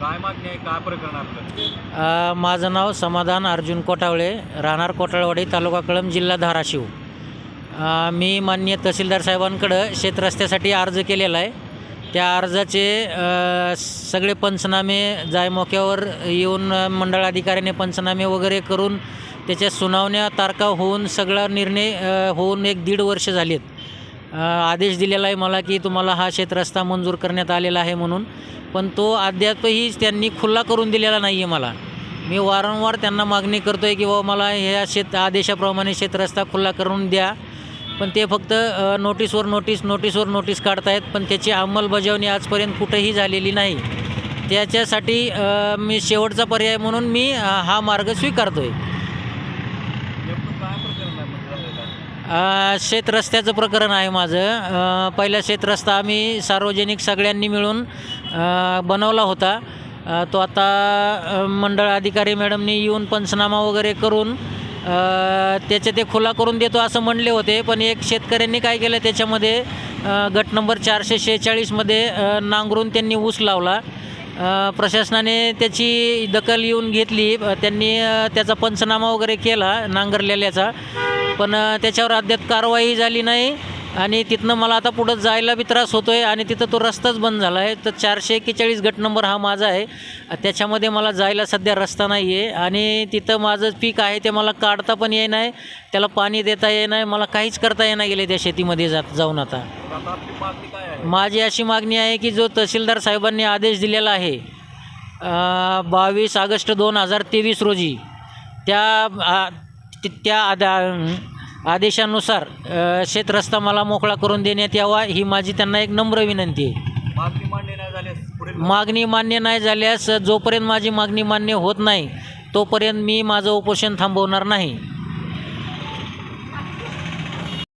काय मागणी आहे? काय प्रकरण आपलं? अ, माझं नाव समाधान अर्जुन कोटावळे राहणार कोटाळवाडी तालुका कळंब जिल्हा धाराशिव. अ, मी माननीय तहसीलदार साहेबांकडं शेतरस्त्यासाठी अर्ज केलेला आहे. त्या अर्जाचे अ, सगळे पंचनामे जायमोक्यावर येऊन अ, मंडळ अधिकाऱ्याने पंचनामे वगैरे करून त्याच्या सुनावण्या तारखा होऊन सगळा निर्णय अ, होऊन एक दीड वर्ष झाली आहेत आदेश दिलेला आहे मला की तुम्हाला हा शेतरस्ता मंजूर करण्यात आलेला आहे म्हणून. पण तो अद्यापही त्यांनी खुल्ला करून दिलेला नाही आहे मला. मी वारंवार त्यांना मागणी करतो आहे की बाबा मला ह्या शेत आदेशाप्रमाणे शेतरस्ता खुल्ला करून द्या. पण ते फक्त नोटीसवर नोटीस नोटीसवर नोटीस काढतायत पण त्याची अंमलबजावणी आजपर्यंत कुठेही झालेली नाही. त्याच्यासाठी मी शेवटचा पर्याय म्हणून मी हा मार्ग स्वीकारतो आहे? शेतरस्त्याचं प्रकरण आहे माझं. पहिला पहिला शेतरस्ता आम्ही सार्वजनिक सगळ्यांनी मिळून बनवला होता. तो आता मंडळ अधिकारी मॅडमनी येऊन पंचनामा वगैरे करून त्याचे ते खुला करून देतो असं म्हणले होते. पण एक शेतकऱ्यांनी काय केलं त्याच्यामध्ये गट नंबर चारशे शेहेचाळीसमध्ये नांगरून त्यांनी ऊस लावला. प्रशासनाने त्याची दखल येऊन घेतली. त्यांनी त्याचा पंचनामा वगैरे केला नांगरलेल्याचा. पण त्याच्यावर अद्याप कारवाई झाली नाही. आणि तिथनं मला आता पुढं जायला बी त्रास होतो आहे आणि तिथं तो रस्ताच बंद झाला आहे. तर चारशे एक्केचाळीस गट नंबर हा माझा आहे. त्याच्यामध्ये मला जायला सध्या रस्ता नाही आहे. आणि तिथं माझं पीक आहे ते मला काढता पण येई नाही. त्याला पाणी देता येई नाही. मला काहीच करता येणार गेले त्या शेतीमध्ये जात जाऊन आता. माझी अशी मागणी आहे की जो तहसीलदार साहेबांनी आदेश दिलेला आहे बावीस ऑगस्ट दोन हजार तेवीस रोजी त्या आ, त्या आदा आदेशानुसार शेतरस्ता मला मोकळा करून देण्यात यावा ही माझी त्यांना एक नम्र विनंती आहे. मागणी मान्य नाही झाल्यास मागणी मान्य नाही झाल्यास जोपर्यंत माझी मागणी मान्य होत नाही तोपर्यंत मी माझं उपोषण थांबवणार नाही.